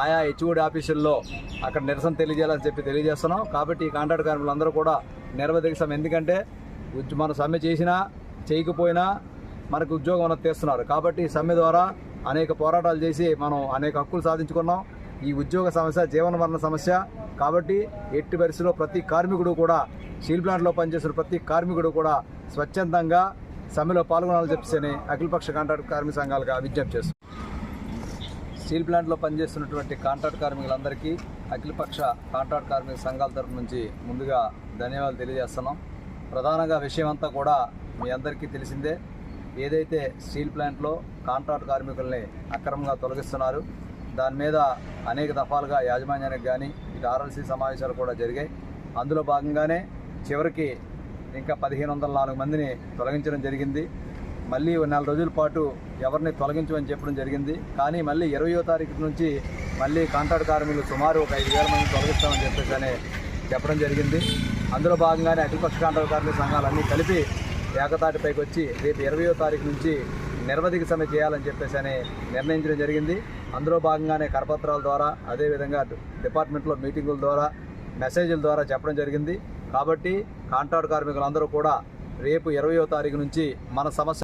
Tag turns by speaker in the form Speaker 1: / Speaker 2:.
Speaker 1: ఆయా హెచ్ఓడి ఆఫీసుల్లో అక్కడ నిరసన తెలియజేయాలని చెప్పి తెలియజేస్తున్నాం. కాబట్టి ఈ కాంట్రాక్ట్ కార్మికులందరూ కూడా నిరవధిక ఎందుకంటే మనం మన సమ్మె చేసినా చేయకపోయినా మనకు ఉద్యోగం ఉన్నది తీస్తున్నారు. కాబట్టి ఈ సమ్మె ద్వారా అనేక పోరాటాలు చేసి మనం అనేక హక్కులు సాధించుకున్నాం. ఈ ఉద్యోగ సమస్య జీవన మరణ సమస్య కాబట్టి ఎట్టి పరిస్థితిలో ప్రతి కార్మికుడు కూడా స్టీల్ ప్లాంట్లో పనిచేస్తున్న ప్రతి కార్మికుడు కూడా స్వచ్ఛందంగా సమ్మెలో పాల్గొనాలని చెప్పేసి అఖిలపక్ష కాంట్రాక్ట్ కార్మిక సంఘాలుగా విజ్ఞప్తి చేస్తున్నాం. స్టీల్ ప్లాంట్లో పనిచేస్తున్నటువంటి కాంట్రాక్ట్ కార్మికులందరికీ అఖిలపక్ష కాంట్రాక్ట్ కార్మిక సంఘాల తరపు నుంచి ముందుగా ధన్యవాదాలు తెలియజేస్తున్నాం. ప్రధానంగా విషయం అంతా కూడా మీ అందరికీ తెలిసిందే. ఏదైతే స్టీల్ ప్లాంట్లో కాంట్రాక్ట్ కార్మికుల్ని అక్రమంగా తొలగిస్తున్నారు దాని మీద అనేక దఫాలుగా యాజమాన్యానికి కానీ ఇటు ఆర్ఎల్సీ సమావేశాలు కూడా జరిగాయి. అందులో భాగంగానే చివరికి ఇంకా పదిహేను వందల నాలుగు మందిని తొలగించడం జరిగింది. మళ్ళీ ఓ నెల రోజుల పాటు ఎవరిని తొలగించమని చెప్పడం జరిగింది. కానీ మళ్ళీ ఇరవయో తారీఖు నుంచి మళ్ళీ కాంట్రాక్ట్ కార్మికులు సుమారు ఒక ఐదు వేల మంది తొలగిస్తామని చెప్పేసి అని చెప్పడం జరిగింది. అందులో భాగంగానే అఖిలపక్ష కాంట్రాక్ట్ కార్మిక సంఘాలన్నీ కలిపి ఏకతాటిపైకి వచ్చి రేపు ఇరవయో తారీఖు నుంచి నిరవధిక సమ్మె చేయాలని చెప్పేసి అని నిర్ణయించడం జరిగింది. అందులో భాగంగానే కరపత్రాల ద్వారా అదేవిధంగా డిపార్ట్మెంట్లో మీటింగుల ద్వారా మెసేజ్ల ద్వారా చెప్పడం జరిగింది. కాబట్టి కాంట్రాక్ట్ కార్మికులందరూ కూడా రేపు ఇరవయో తారీఖు నుంచి మన సమస్య